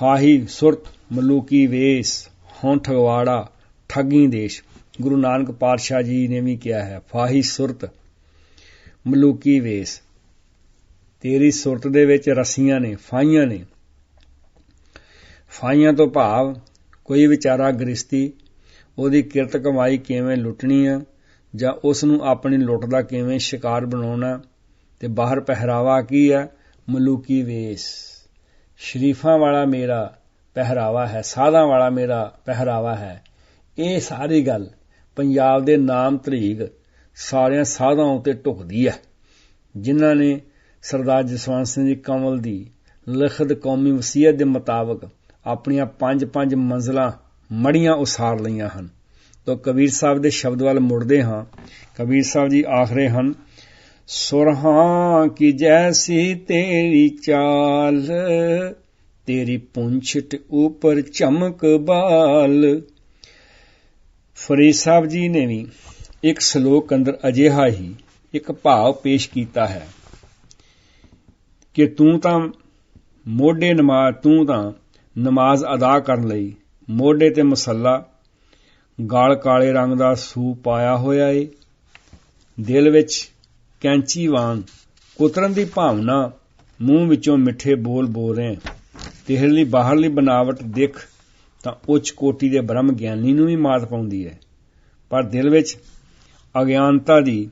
ਫਾਹੀ ਸੁਰਤ ਮਲੂਕੀ ਵੇਸ ਹੋਂ ਠਗਵਾੜਾ ਠੱਗੀ ਦੇਸ਼। ਗੁਰੂ ਨਾਨਕ ਪਾਤਸ਼ਾਹ ਜੀ ਨੇ ਵੀ ਕਿਹਾ ਹੈ, ਫਾਹੀ ਸੁਰਤ ਮਲੂਕੀ ਵੇਸ। ਤੇਰੀ ਸੁਰਤ ਦੇ ਵਿੱਚ ਰਸੀਆਂ ਨੇ ਫਾਈਆਂ ਨੇ। ਫਾਈਆਂ ਤੋਂ ਭਾਵ ਕੋਈ ਵਿਚਾਰਾ ਗ੍ਰਸਤੀ ਉਹਦੀ ਕਿਰਤ ਕਮਾਈ ਕਿਵੇਂ ਲੁੱਟਣੀ ਆ, ਜਾਂ ਉਸ ਨੂੰ ਆਪਣੀ ਲੁੱਟ ਦਾ ਕਿਵੇਂ ਸ਼ਿਕਾਰ ਬਣਾਉਣਾ, ਤੇ ਬਾਹਰ ਪਹਿਰਾਵਾ ਕੀ ਹੈ ਮਲੂਕੀ ਵੇਸ। ਸ਼ਰੀਫਾਂ ਵਾਲਾ ਮੇਰਾ ਪਹਿਰਾਵਾ ਹੈ, ਸਾਧਾਂ ਵਾਲਾ ਮੇਰਾ ਪਹਿਰਾਵਾ ਹੈ। ਇਹ ਸਾਰੀ ਗੱਲ ਪੰਜਾਬ ਦੇ ਨਾਮ ਤਰੀਕ ਸਾਰਿਆਂ ਸਾਧਾਂ ਉਤੇ ਢੁਕਦੀ ਹੈ ਜਿਨ੍ਹਾਂ ਨੇ ਸਰਦਾਰ ਜਸਵੰਤ ਸਿੰਘ ਜੀ ਕਮਲ ਦੀ ਲਿਖਤ ਕੌਮੀ ਵਸੀਅਤ ਦੇ ਮੁਤਾਬਕ ਆਪਣੀਆਂ ਪੰਜ ਪੰਜ ਮੰਜ਼ਲਾਂ ਮੜੀਆਂ ਉਸਾਰ ਲਈਆਂ ਹਨ। ਤੋ ਕਬੀਰ ਸਾਹਿਬ ਦੇ ਸ਼ਬਦ ਵੱਲ ਮੁੜਦੇ ਹਾਂ। ਕਬੀਰ ਸਾਹਿਬ ਜੀ ਆਖਰੇ ਹਨ, ਸੁਰਹਾਂ ਕੀ ਜੈਸੀ ਤੇਰੀ ਚਾਲ, ਤੇਰੀ ਪੁੰਛਟ ਉਪਰ ਚਮਕ ਬਾਲ? ਫਰੀਦ ਸਾਹਿਬ ਜੀ ਨੇ ਵੀ ਇੱਕ ਸ਼ਲੋਕ ਅੰਦਰ ਅਜਿਹਾ ਹੀ ਇੱਕ ਭਾਵ ਪੇਸ਼ ਕੀਤਾ ਹੈ ਕਿ ਤੂੰ ਤਾਂ ਮੋਢੇ ਨਮਾਜ਼ ਤੂੰ ਤਾਂ ਨਮਾਜ਼ ਅਦਾ ਕਰਨ ਲਈ ਮੋਢੇ ਤੇ ਮਸੱਲਾ, ਗਾਲ ਕਾਲੇ ਰੰਗ ਦਾ ਸੂਪ ਪਾਇਆ ਹੋਇਆ ਏ। ਦਿਲ ਵਿੱਚ ਕੈਂਚੀ ਵਾਂਗ ਕੁਤਰਨ ਦੀ ਭਾਵਨਾ ਮੂੰਹ ਵਿੱਚੋਂ ਮਿੱਠੇ ਬੋਲ ਬੋਲ ਰਹੇ ਤੇਹਰਲੀ ਬਾਹਰਲੀ ਬਨਾਵਟ ਦੇਖ ਤਾਂ ਉੱਚ ਕੋਟੀ ਦੇ ਬ੍ਰਹਮ ਗਿਆਨੀ ਨੂੰ ਵੀ ਮਾਤ ਪਾਉਂਦੀ ਹੈ। ਪਰ ਦਿਲ ਵਿੱਚ ਅਗਿਆਨਤਾ ਦੀ,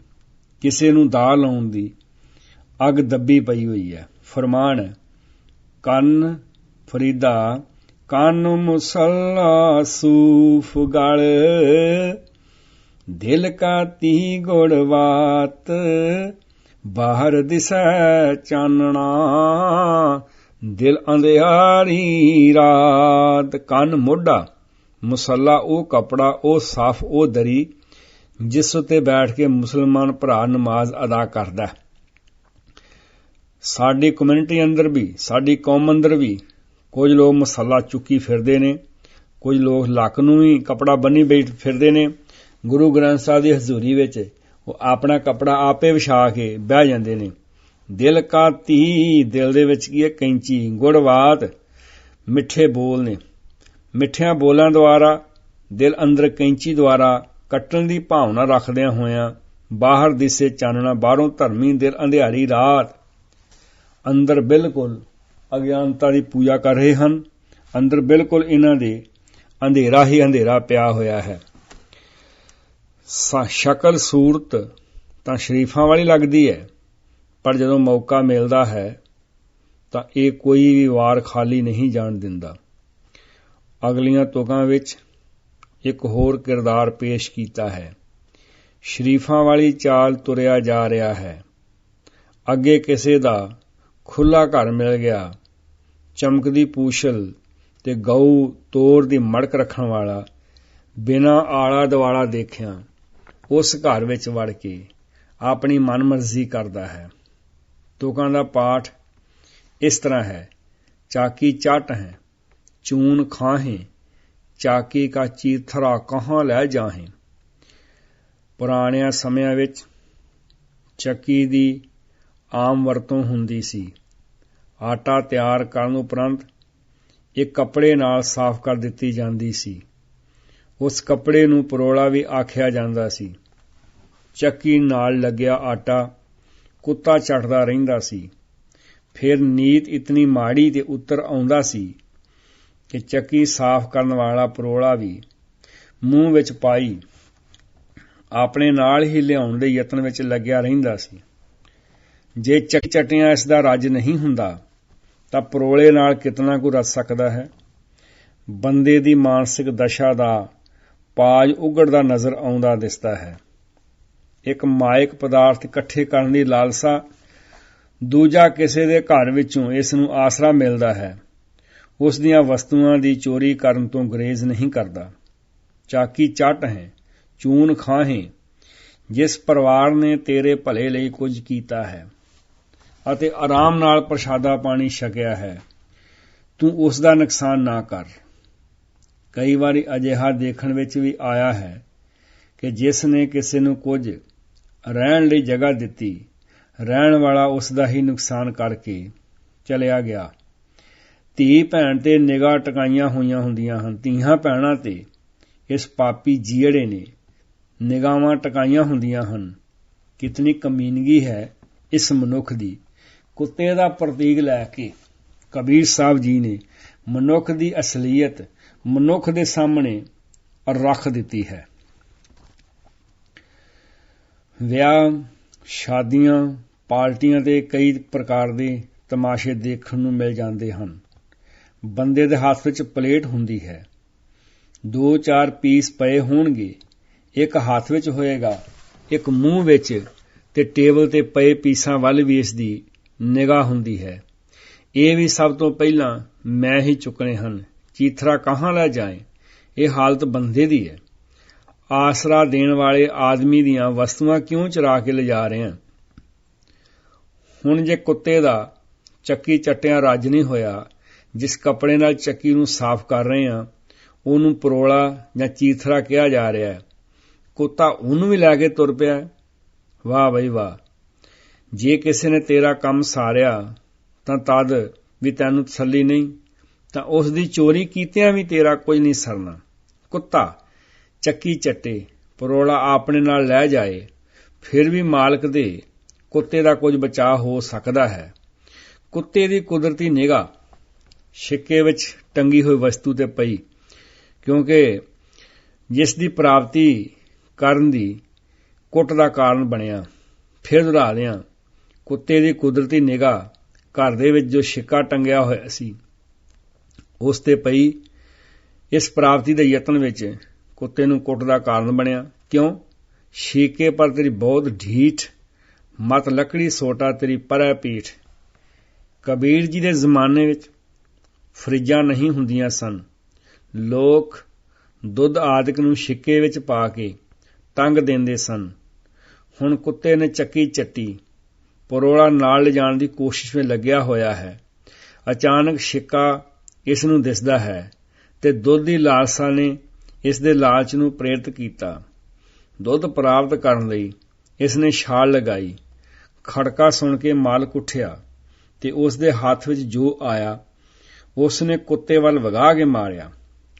ਕਿਸੇ ਨੂੰ ਦਾ ਲਾਉਣ ਦੀ ਅਗ ਦੱਬੀ ਪਈ ਹੋਈ ਹੈ। ਫਰਮਾਨ, ਕੰਨ ਫਰੀਦਾ ਕੰਨ ਮੁਸੱਲਾ ਸੂਫ ਗਲ ਦਿਲ ਕਾ ਤੀ ਗੁੜਵਾਤ ਬਾਹਰ ਦਿਸੈ ਚਾਨਣਾ ਦਿਲ ਅੰਧਿਆਰੀ ਰਾਤ ਕੰਨ ਮੋਢਾ ਮੁਸੱਲਾ ਉਹ ਕਪੜਾ ਉਹ ਸਾਫ਼ ਉਹ ਦਰੀ ਜਿਸ ਉਤੇ ਬੈਠ ਕੇ ਮੁਸਲਮਾਨ ਭਰਾ ਨਮਾਜ਼ ਅਦਾ ਕਰਦਾ ਸਾਡੀ ਕਮਿਊਨਿਟੀ ਅੰਦਰ ਵੀ ਸਾਡੀ ਕੌਮ ਅੰਦਰ ਵੀ ਕੁਝ ਲੋਕ ਮਸਾਲਾ ਚੁੱਕੀ ਫਿਰਦੇ ਨੇ, ਕੁਝ ਲੋਕ ਲੱਕ ਨੂੰ ਵੀ ਕਪੜਾ ਬੰਨੀ ਬੈਠ ਫਿਰਦੇ ਨੇ। ਗੁਰੂ ਗ੍ਰੰਥ ਸਾਹਿਬ ਦੀ ਹਜ਼ੂਰੀ ਵਿੱਚ ਉਹ ਆਪਣਾ ਕਪੜਾ ਆਪੇ ਵਿਛਾ ਕੇ ਬਹਿ ਜਾਂਦੇ ਨੇ। ਦਿਲ ਕਾ ਤੀ ਦਿਲ ਦੇ ਵਿੱਚ ਕੀ ਹੈ? ਕੈਂਚੀ ਗੁੜਵਾਤ ਮਿੱਠੇ ਬੋਲ ਨੇ। ਮਿੱਠਿਆਂ ਬੋਲਾਂ ਦੁਆਰਾ, ਦਿਲ ਅੰਦਰ ਕੈਂਚੀ ਦੁਆਰਾ ਕੱਟਣ ਦੀ ਭਾਵਨਾ ਰੱਖਦਿਆਂ ਹੋਇਆਂ ਬਾਹਰ ਦਿਸੇ ਚਾਨਣਾ, ਬਾਹਰੋਂ ਧਰਮੀ ਦਿਲ ਅੰਧਿਆਰੀ ਰਾਤ ਅੰਦਰ ਬਿਲਕੁਲ ਅਗਿਆਨਤਾ ਦੀ ਪੂਜਾ ਕਰ ਰਹੇ ਹਨ। ਅੰਦਰ ਬਿਲਕੁਲ ਇਹਨਾਂ ਦੇ ਅੰਧੇਰਾ ਹੀ ਅੰਧੇਰਾ ਪਿਆ ਹੋਇਆ ਹੈ। ਸ਼ਕਲ ਸੂਰਤ ਤਾਂ ਸ਼ਰੀਫਾਂ ਵਾਲੀ ਲੱਗਦੀ ਹੈ, ਪਰ ਜਦੋਂ ਮੌਕਾ ਮਿਲਦਾ ਹੈ, ਤਾਂ ਇਹ ਕੋਈ ਵੀ ਵਾਰ ਖਾਲੀ ਨਹੀਂ ਜਾਣ ਦਿੰਦਾ। ਅਗਲੀਆਂ ਤੁਕਾਂ ਵਿੱਚ ਇੱਕ ਹੋਰ ਕਿਰਦਾਰ ਪੇਸ਼ ਕੀਤਾ ਹੈ। ਸ਼ਰੀਫਾਂ ਵਾਲੀ ਚਾਲ ਤੁਰਿਆ ਜਾ ਰਿਹਾ ਹੈ। ਅੱਗੇ ਕਿਸੇ ਦਾ ਖੁੱਲਾ ਘਰ ਮਿਲ ਗਿਆ ਚਮਕਦੀ ਪੂਸ਼ਲ ਤੇ ਗਊ ਤੋਰ ਦੀ ਮੜਕ ਰੱਖਣ ਵਾਲਾ ਬਿਨਾ ਆਲਾ ਦਵਾਲਾ ਦੇਖਿਆ ਉਸ ਘਰ ਵਿੱਚ ਵੜ ਕੇ ਆਪਣੀ ਮਨਮਰਜ਼ੀ ਕਰਦਾ ਹੈ। ਤੁਕਾਂ ਦਾ ਪਾਠ ਇਸ ਤਰ੍ਹਾਂ ਹੈ, ਚਾਕੀ ਚਟ ਹੈ, ਚੂਨ ਖਾਹੇ, ਚਾਕੀ ਕਾ ਚੀਥਰਾ ਕਹਾਂ ਲੈ ਜਾਹੇ। ਪੁਰਾਣਿਆਂ ਸਮਿਆਂ ਵਿੱਚ ਚੱਕੀ ਦੀ ਆਮ ਵਰਤੋਂ ਹੁੰਦੀ ਸੀ। ਆਟਾ ਤਿਆਰ ਕਰਨ ਉਪਰੰਤ ਇੱਕ ਕੱਪੜੇ ਨਾਲ ਸਾਫ਼ ਕਰ ਦਿੱਤੀ ਜਾਂਦੀ ਸੀ। ਉਸ ਕੱਪੜੇ ਨੂੰ ਪਰੋਲਾ ਵੀ ਆਖਿਆ ਜਾਂਦਾ ਸੀ। ਚੱਕੀ ਨਾਲ ਲੱਗਿਆ ਆਟਾ ਕੁੱਤਾ ਚੜਦਾ ਰਹਿੰਦਾ ਸੀ। ਫਿਰ ਨੀਤ ਇਤਨੀ ਮਾੜੀ ਤੇ ਉੱਤਰ ਆਉਂਦਾ ਸੀ ਕਿ ਚੱਕੀ ਸਾਫ਼ ਕਰਨ ਵਾਲਾ ਪਰੋਲਾ ਵੀ ਮੂੰਹ ਵਿੱਚ ਪਾਈ ਆਪਣੇ ਨਾਲ ਹੀ ਲਿਆਉਣ ਦੇ ਯਤਨ ਵਿੱਚ ਲੱਗਿਆ ਰਹਿੰਦਾ ਸੀ। ਜੇ ਚੱਕ ਚਟਿਆਂ ਇਸ ਦਾ ਰੱਜ ਨਹੀਂ ਹੁੰਦਾ, ਤਾਂ ਪਰੋਲੇ ਨਾਲ ਕਿਤਨਾ ਕੁ ਰਸ ਸਕਦਾ ਹੈ? ਬੰਦੇ ਦੀ ਮਾਨਸਿਕ ਦਸ਼ਾ ਦਾ ਪਾਜ ਉਗੜਦਾ ਨਜ਼ਰ ਆਉਂਦਾ ਦਿਸਦਾ ਹੈ। ਇੱਕ ਮਾਇਕ ਪਦਾਰਥ ਇਕੱਠੇ ਕਰਨ ਦੀ ਲਾਲਸਾ ਦੂਜਾ ਕਿਸੇ ਦੇ ਘਰ ਵਿੱਚੋਂ ਇਸ ਨੂੰ ਆਸਰਾ ਮਿਲਦਾ ਹੈ। ਉਸ ਦੀਆਂ ਵਸਤੂਆਂ ਦੀ ਚੋਰੀ ਕਰਨ ਤੋਂ ਗਰੇਜ਼ ਨਹੀਂ ਕਰਦਾ। ਚਾਕੀ ਚਟ ਹੈ, ਚੂਨ ਖਾਹੇ, ਜਿਸ ਪਰਿਵਾਰ ਨੇ ਤੇਰੇ ਭਲੇ ਲਈ ਕੁਝ ਕੀਤਾ ਹੈ। ਅਤੇ ਆਰਾਮ ਨਾਲ ਪ੍ਰਸ਼ਾਦਾ ਪਾਣੀ ਛਕਿਆ ਹੈ। ਤੂੰ ਉਸ ਦਾ ਨੁਕਸਾਨ ਨਾ ਕਰ। ਕਈ ਵਾਰੀ ਅਜਿਹਾ ਦੇਖਣ ਵਿੱਚ ਵੀ ਆਇਆ ਹੈ ਕਿ ਜਿਸ ਨੇ ਕਿਸੇ ਨੂੰ ਕੁਝ ਰਹਿਣ ਲਈ ਜਗ੍ਹਾ ਦਿੱਤੀ, ਰਹਿਣ ਵਾਲਾ ਉਸ ਦਾ ਹੀ ਨੁਕਸਾਨ ਕਰਕੇ ਚਲਿਆ ਗਿਆ। ਧੀ ਭੈਣ ਤੇ ਨਿਗਾਹ ਟਕਾਈਆਂ ਹੋਈਆਂ ਹੁੰਦੀਆਂ ਹਨ। ਧੀਆਂ ਭੈਣਾਂ ਤੇ ਇਸ ਪਾਪੀ ਜੀੜੇ ਨੇ ਨਿਗਾਹਾਂ ਟਕਾਈਆਂ ਹੁੰਦੀਆਂ ਹਨ। ਕਿਤਨੀ ਕਮੀਨਗੀ ਹੈ ਇਸ ਮਨੁੱਖ ਦੀ। ਕੁੱਤੇ ਦਾ ਪ੍ਰਤੀਕ ਲੈ ਕੇ ਕਬੀਰ ਸਾਹਿਬ ਜੀ ਨੇ ਮਨੁੱਖ ਦੀ ਅਸਲੀਅਤ ਮਨੁੱਖ ਦੇ ਸਾਹਮਣੇ ਰੱਖ ਦਿੱਤੀ ਹੈ। ਵਿਆਹ, ਸ਼ਾਦੀਆਂ, ਪਾਰਟੀਆਂ ਤੇ ਕਈ ਪ੍ਰਕਾਰ ਦੇ ਤਮਾਸ਼ੇ ਦੇਖਣ ਨੂੰ ਮਿਲ ਜਾਂਦੇ ਹਨ। ਬੰਦੇ ਦੇ ਹੱਥ ਵਿੱਚ ਪਲੇਟ ਹੁੰਦੀ ਹੈ। ਦੋ ਚਾਰ ਪੀਸ ਪਏ ਹੋਣਗੇ। ਇੱਕ ਹੱਥ ਵਿੱਚ ਹੋਏਗਾ, ਇੱਕ ਮੂੰਹ ਵਿੱਚ ਤੇ ਟੇਬਲ ਤੇ ਪਏ ਪੀਸਾਂ ਵੱਲ ਵੀ ਇਸ ਦੀ ਨਿਗਾਹ ਹੁੰਦੀ ਹੈ। ਇਹ ਵੀ ਸਭ ਤੋਂ ਪਹਿਲਾਂ ਮੈਂ ਹੀ ਚੁੱਕਣੇ ਹਨ। ਚੀਥਰਾ ਕਹਾਂ ਲੈ ਜਾਏ? ਇਹ ਹਾਲਤ ਬੰਦੇ ਦੀ ਹੈ। ਆਸਰਾ ਦੇਣ ਵਾਲੇ ਆਦਮੀ ਦੀਆਂ ਵਸਤੂਆਂ ਕਿਉਂ ਚਰਾ ਕੇ ਲਿਜਾ ਰਹੇ ਹਨ ਹੁਣ ਜੇ ਕੁੱਤੇ ਦਾ ਚੱਕੀ ਚਟਿਆਂ ਰੱਜ ਨਹੀਂ ਹੋਇਆ, ਜਿਸ ਕੱਪੜੇ ਨਾਲ ਚੱਕੀ ਨੂੰ ਸਾਫ਼ ਕਰ ਰਹੇ ਹਾਂ, ਉਹਨੂੰ ਪਰੋਲਾ ਜਾਂ ਚੀਥਰਾ ਕਿਹਾ ਜਾ ਰਿਹਾ ਹੈ। ਕੁੱਤਾ ਉਹਨੂੰ ਵੀ ਲੈ ਕੇ ਤੁਰ ਪਿਆ ਵਾਹ ਬਈ ਵਾਹ। ਜੇ ਕਿਸੇ ਨੇ ਤੇਰਾ ਕੰਮ ਸਾਰਿਆ, ਤਾਂ ਤਦ ਵੀ ਤੈਨੂੰ ਤਸੱਲੀ ਨਹੀਂ। ਤਾਂ ਉਸ ਦੀ ਚੋਰੀ ਕੀਤਿਆਂ ਵੀ ਤੇਰਾ ਕੁਝ ਨਹੀਂ ਸਰਨਾ। ਕੁੱਤਾ, ਚੱਕੀ ਚੱਟੇ, ਪਰੋਲਾ ਆਪਣੇ ਨਾਲ ਲੈ ਜਾਏ, ਫਿਰ ਵੀ ਮਾਲਕ ਦੇ ਕੁੱਤੇ ਦਾ ਕੁਝ ਬਚਾਅ ਹੋ ਸਕਦਾ ਹੈ। ਕੁੱਤੇ ਦੀ ਕੁਦਰਤੀ ਨਿਗਾਹ ਛਿੱਕੇ ਵਿੱਚ ਟੰਗੀ ਹੋਈ ਵਸਤੂ ਤੇ ਪਈ, ਕਿਉਂਕਿ ਜਿਸ ਦੀ ਪ੍ਰਾਪਤੀ ਕਰਨ ਦੀ ਕੁੱਟ ਦਾ ਕਾਰਨ ਬਣਿਆ, ਫਿਰ ਦੁਹਰਾ ਲਿਆ ਕੁੱਤੇ ਦੀ ਕੁਦਰਤੀ ਨਿਗਾਹ ਘਰ ਦੇ ਵਿੱਚ ਜੋ ਛਿੱਕਾ ਟੰਗਿਆ ਹੋਇਆ ਸੀ, ਉਸ ਤੇ ਪਈ ਇਸ ਪ੍ਰਾਪਤੀ ਦੇ ਯਤਨ ਵਿੱਚ ਕੁੱਤੇ ਨੂੰ ਕੁੱਟ ਦਾ ਕਾਰਨ ਬਣਿਆ। ਕਿਉਂ? ਛੀਕੇ ਪਰ ਤੇਰੀ ਬਹੁਤ ਢੀਠ, ਮਤ ਲੱਕੜੀ ਸੋਟਾ ਤੇਰੀ ਪਰੈ ਪੀਠ। ਕਬੀਰ ਜੀ ਦੇ ਜ਼ਮਾਨੇ ਵਿੱਚ ਫਰਿੱਜਾਂ ਨਹੀਂ ਹੁੰਦੀਆਂ ਸਨ। ਲੋਕ ਦੁੱਧ ਆਦਿਕ ਨੂੰ ਛਿੱਕੇ ਵਿੱਚ ਪਾ ਕੇ ਤੰਗ ਦਿੰਦੇ ਸਨ। ਹੁਣ ਕੁੱਤੇ ਨੇ ਚੱਕੀ ਚੱਟੀ ਪਰੋਲਾ ਨਾਲ ਲਿਜਾਣ ਦੀ ਕੋਸ਼ਿਸ਼ ਵਿੱਚ ਲੱਗਿਆ ਹੋਇਆ ਹੈ। ਅਚਾਨਕ ਛਿੱਕਾ ਇਸ ਨੂੰ ਦਿਸਦਾ ਹੈ ਤੇ ਦੁੱਧ ਦੀ ਲਾਲਸਾ ਨੇ ਇਸ ਦੇ ਲਾਲਚ ਨੂੰ ਪ੍ਰੇਰਿਤ ਕੀਤਾ। ਦੁੱਧ ਪ੍ਰਾਪਤ ਕਰਨ ਲਈ ਇਸ ਨੇ ਛਾਲ ਲਗਾਈ। ਖੜਕਾ ਸੁਣ ਕੇ ਮਾਲਕ ਉੱਠਿਆ ਤੇ ਉਸ ਦੇ ਹੱਥ ਵਿੱਚ ਜੋ ਆਇਆ। ਉਸ ਨੇ ਕੁੱਤੇ ਵੱਲ ਵਗਾ ਕੇ ਮਾਰਿਆ।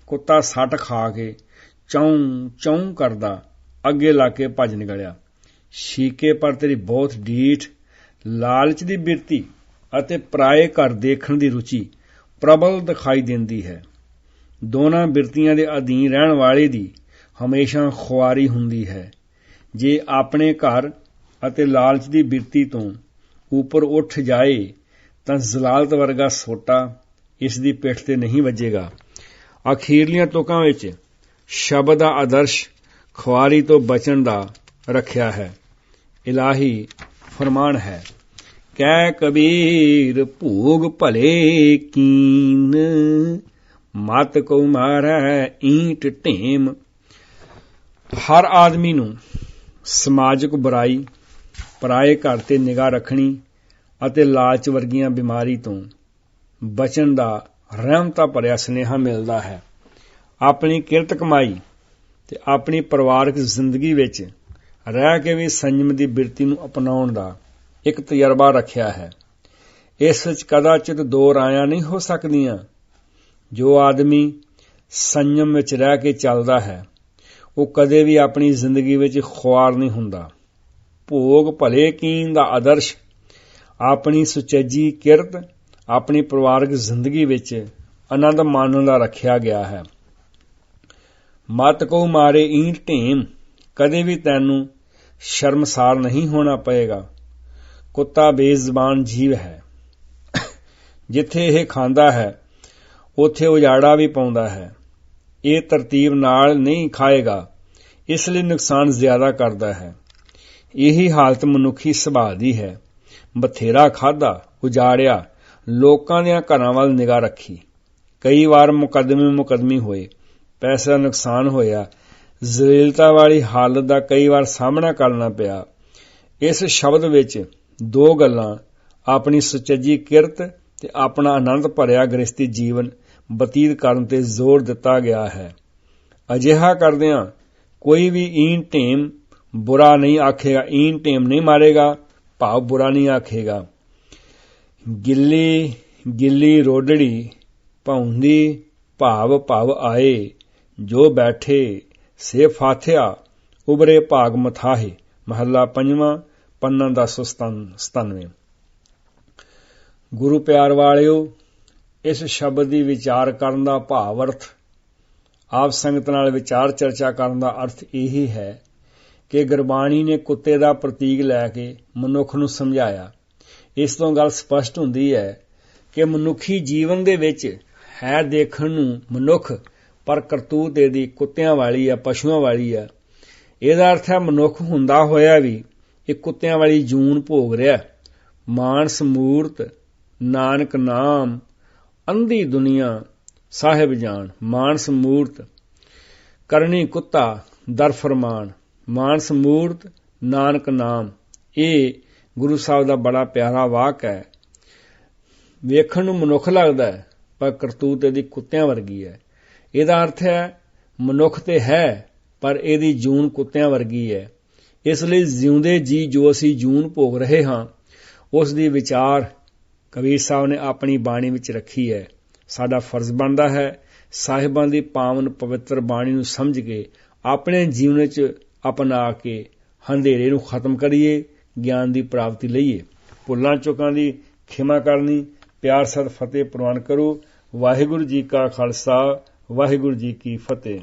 ਕੁੱਤਾ ਸੱਟ ਖਾ ਕੇ ਚੌਂ ਚੌਂ ਕਰਦਾ ਅੱਗੇ ਲਾ ਕੇ ਭੱਜ ਨਿਕਲਿਆ। ਸ਼ੀਕੇ ਪਰ ਤੇਰੀ ਬਹੁਤ ਢੀਠ ਲਾਲਚ ਦੀ ਬਿਰਤੀ ਅਤੇ ਪਰਾਏ ਘਰ ਦੇਖਣ ਦੀ ਰੁਚੀ ਪ੍ਰਬਲ ਦਿਖਾਈ ਦਿੰਦੀ ਹੈ। ਦੋਨਾਂ ਬਿਰਤੀਆਂ ਦੇ ਅਧੀਨ ਰਹਿਣ ਵਾਲੇ ਦੀ ਹਮੇਸ਼ਾ ਖੁਆਰੀ ਹੁੰਦੀ ਹੈ। ਜੇ ਆਪਣੇ ਘਰ ਅਤੇ ਲਾਲਚ ਦੀ ਬਿਰਤੀ ਤੋਂ ਉੱਪਰ ਉੱਠ ਜਾਏ ਤਾਂ ਜ਼ਲਾਲਤ ਵਰਗਾ ਸੋਟਾ ਇਸ ਦੀ ਪਿੱਠ ਤੇ ਨਹੀਂ ਵੱਜੇਗਾ। ਅਖੀਰਲੀਆਂ ਤੋਕਾਂ ਵਿੱਚ ਸ਼ਬਦ ਦਾ ਆਦਰਸ਼ ਖੁਆਰੀ ਤੋਂ ਬਚਣ ਦਾ ਰੱਖਿਆ ਹੈ। ਇਲਾਹੀ ਫਰਮਾਨ ਹੈ। ਕਹਿ ਕਬੀਰ, ਭੋਗ ਭਲੇ ਕੀਨ। ਮਤ ਕੋ ਮਾਰੈ ਈਂਟ ਢੇਮ। ਹਰ ਆਦਮੀ ਨੂੰ ਸਮਾਜਿਕ ਬੁਰਾਈ, ਪਰਾਏ ਘਰ ਤੇ ਨਿਗਾਹ ਰੱਖਣੀ ਅਤੇ ਲਾਲਚ ਵਰਗੀਆਂ ਬਿਮਾਰੀ ਤੋਂ ਬਚਣ ਦਾ ਰਹਿਮਤਾ ਭਰਿਆ ਸਨੇਹਾ ਮਿਲਦਾ ਹੈ। ਆਪਣੀ ਕਿਰਤ ਕਮਾਈ ਤੇ ਆਪਣੀ ਪਰਿਵਾਰਕ ਜ਼ਿੰਦਗੀ ਵਿੱਚ ਰਹਿ ਕੇ ਵੀ ਸੰਜਮ ਦੀ ਬਿਰਤੀ ਨੂੰ ਅਪਣਾਉਣ ਦਾ ਇੱਕ ਤਜਰਬਾ ਰੱਖਿਆ ਹੈ। ਇਸ ਵਿੱਚ ਕਦਾਚਿਤ ਦੋ ਰਾਇਆਂ ਨਹੀਂ ਹੋ ਸਕਦੀਆਂ। ਜੋ ਆਦਮੀ ਸੰਯਮ ਵਿੱਚ ਰਹਿ ਕੇ ਚੱਲਦਾ ਹੈ, ਉਹ ਕਦੇ ਵੀ ਆਪਣੀ ਜ਼ਿੰਦਗੀ ਵਿੱਚ ਖੁਆਰ ਨਹੀਂ ਹੁੰਦਾ। ਭੋਗ ਭਲੇ ਕੀਨ ਦਾ ਆਦਰਸ਼, ਆਪਣੀ ਸੁਚੱਜੀ ਕਿਰਤ, ਆਪਣੀ ਪਰਿਵਾਰਕ ਜ਼ਿੰਦਗੀ ਵਿੱਚ ਆਨੰਦ ਮਾਣਨ ਦਾ ਰੱਖਿਆ ਗਿਆ ਹੈ। ਮਤ ਕੋ ਮਾਰੇ ਈਂਟ ਢੇਮ, ਕਦੇ ਵੀ ਤੈਨੂੰ ਸ਼ਰਮਸਾਰ ਨਹੀਂ ਹੋਣਾ ਪਏਗਾ। ਕੁੱਤਾ ਬੇਜ਼ਬਾਨ ਜੀਵ ਹੈ। ਜਿੱਥੇ ਇਹ ਖਾਂਦਾ ਹੈ, ਉੱਥੇ ਉਜਾੜਾ ਵੀ ਪਾਉਂਦਾ ਹੈ। ਇਹ ਤਰਤੀਬ ਨਾਲ ਨਹੀਂ ਖਾਏਗਾ, ਇਸ ਲਈ ਨੁਕਸਾਨ ਜ਼ਿਆਦਾ ਕਰਦਾ ਹੈ। ਇਹੀ ਹਾਲਤ ਮਨੁੱਖੀ ਸੁਭਾਅ ਦੀ ਹੈ। ਬਥੇਰਾ ਖਾਦਾ ਉਜਾੜਿਆ, ਲੋਕਾਂ ਦੇ ਘਰਾਂ ਵੱਲ ਨਿਗਾਹ ਰੱਖੀ। ਕਈ ਵਾਰ ਮੁਕੱਦਮੇ ਮੁਕੱਦਮੀ ਹੋਏ, ਪੈਸੇ ਦਾ ਨੁਕਸਾਨ ਹੋਇਆ, ਜ਼ਲੀਲਤਾ ਵਾਲੀ ਹਾਲਤ ਦਾ ਕਈ ਵਾਰ ਸਾਹਮਣਾ ਕਰਨਾ ਪਿਆ। ਇਸ ਸ਼ਬਦ ਵਿੱਚ ਦੋ ਗੱਲਾਂ, ਆਪਣੀ ਸੁਚੱਜੀ ਕਿਰਤ ਤੇ ਆਪਣਾ ਆਨੰਦ ਭਰਿਆ ਗ੍ਰਸਤੀ ਜੀਵਨ ਬਤੀਤ ਕਰਨ ਤੇ ਜ਼ੋਰ ਦਿੱਤਾ ਗਿਆ ਹੈ। ਅਜਿਹਾ ਕਰਦਿਆਂ ਕੋਈ ਵੀ ਈਨ ਟੇਮ ਬੁਰਾ ਨਹੀਂ ਆਖੇਗਾ ਈਨ ਟੇਮ ਨਹੀਂ ਮਾਰੇਗਾ, ਭਾਵ ਬੁਰਾ ਨਹੀਂ ਆਖੇਗਾ। ਗਿੱਲੀ ਗਿੱਲੀ ਰੋਡੜੀ ਭੌਂਦੀ ਭਾਵ ਭਵ ਆਏ, ਜੋ ਬੈਠੇ ਸੇ ਫਾਥਿਆ ਉਬਰੇ ਭਾਗ ਮਥਾਹੇ। ਮਹੱਲਾ ਪੰਜਵਾਂ ਪੰਨਾ 1097 ਗੁਰੂ ਪਿਆਰ ਵਾਲਿਓ, ਇਸ ਸ਼ਬਦ ਦੀ ਵਿਚਾਰ ਕਰਨ ਦਾ ਭਾਵ ਅਰਥ, ਆਪ ਸੰਗਤ ਨਾਲ ਵਿਚਾਰ ਚਰਚਾ ਕਰਨ ਦਾ ਅਰਥ ਇਹੀ ਹੈ ਕਿ ਗੁਰਬਾਣੀ ਨੇ ਕੁੱਤੇ ਦਾ ਪ੍ਰਤੀਕ ਲੈ ਕੇ ਮਨੁੱਖ ਨੂੰ ਸਮਝਾਇਆ। ਇਸ ਤੋਂ ਗੱਲ ਸਪਸ਼ਟ ਹੁੰਦੀ ਹੈ ਕਿ ਮਨੁੱਖੀ ਜੀਵਨ ਦੇ ਵਿੱਚ ਹੈ ਦੇਖਣ ਨੂੰ ਮਨੁੱਖ, ਪਰ ਕਰਤੂਤ ਇਹਦੀ ਕੁੱਤਿਆਂ ਵਾਲੀ ਆ, ਪਸ਼ੂਆਂ ਵਾਲੀ ਆ। ਇਹਦਾ ਅਰਥ ਹੈ ਮਨੁੱਖ ਹੁੰਦਾ ਹੋਇਆ ਵੀ ਇਹ ਕੁੱਤਿਆਂ ਵਾਲੀ ਜੂਨ ਭੋਗ ਰਿਹਾ। ਮਾਨਸ ਮੂਰਤ, ਨਾਨਕ ਨਾਮ, ਅੰਧੀ ਦੁਨੀਆ, ਸਾਹਿਬ ਜਾਣ ਮਾਨਸ ਮੂਰਤ, ਕਰਨੀ ਕੁੱਤਾ, ਦਰ ਫਰਮਾਨ, ਮਾਨਸ ਮੂਰਤ, ਨਾਨਕ ਨਾਮ। ਇਹ ਗੁਰੂ ਸਾਹਿਬ ਦਾ ਬੜਾ ਪਿਆਰਾ ਵਾਕ ਹੈ। ਵੇਖਣ ਨੂੰ ਮਨੁੱਖ ਲੱਗਦਾ ਹੈ, ਪਰ ਕਰਤੂਤ ਇਹਦੀ ਕੁੱਤਿਆਂ ਵਰਗੀ ਹੈ। ਇਹਦਾ ਅਰਥ ਹੈ, ਮਨੁੱਖ ਤੇ ਹੈ, ਪਰ ਇਹਦੀ ਜੂਨ ਕੁੱਤਿਆਂ ਵਰਗੀ ਹੈ। ਇਸ ਲਈ ਜਿਉਂਦੇ ਜੀ ਜੋ ਅਸੀਂ ਜੂਨ ਭੋਗ ਰਹੇ ਹਾਂ, ਉਸ ਦੀ ਵਿਚਾਰ ਕਬੀਰ ਸਾਹਿਬ ਨੇ ਆਪਣੀ ਬਾਣੀ ਵਿੱਚ ਰੱਖੀ ਹੈ। ਸਾਡਾ ਫਰਜ਼ ਬਣਦਾ ਹੈ, ਸਾਹਿਬਾਂ ਦੀ ਪਾਵਨ ਪਵਿੱਤਰ ਬਾਣੀ ਨੂੰ ਸਮਝ ਕੇ, ਆਪਣੇ ਜੀਵਨ ਵਿੱਚ ਅਪਣਾ ਕੇ, ਹਨੇਰੇ ਨੂੰ ਖਤਮ ਕਰੀਏ, ਗਿਆਨ ਦੀ ਪ੍ਰਾਪਤੀ ਲਈਏ। ਭੁੱਲਾਂ ਚੁੱਕਾਂ ਦੀ ਖਿਮਾ ਕਰਨੀ, ਪਿਆਰ ਸਤ ਫਤਿਹ ਪ੍ਰਵਾਨ ਕਰੋ। ਵਾਹਿਗੁਰੂ ਜੀ ਕਾ ਖਾਲਸਾ, ਵਾਹਿਗੁਰੂ ਜੀ ਕੀ ਫਤਿਹ।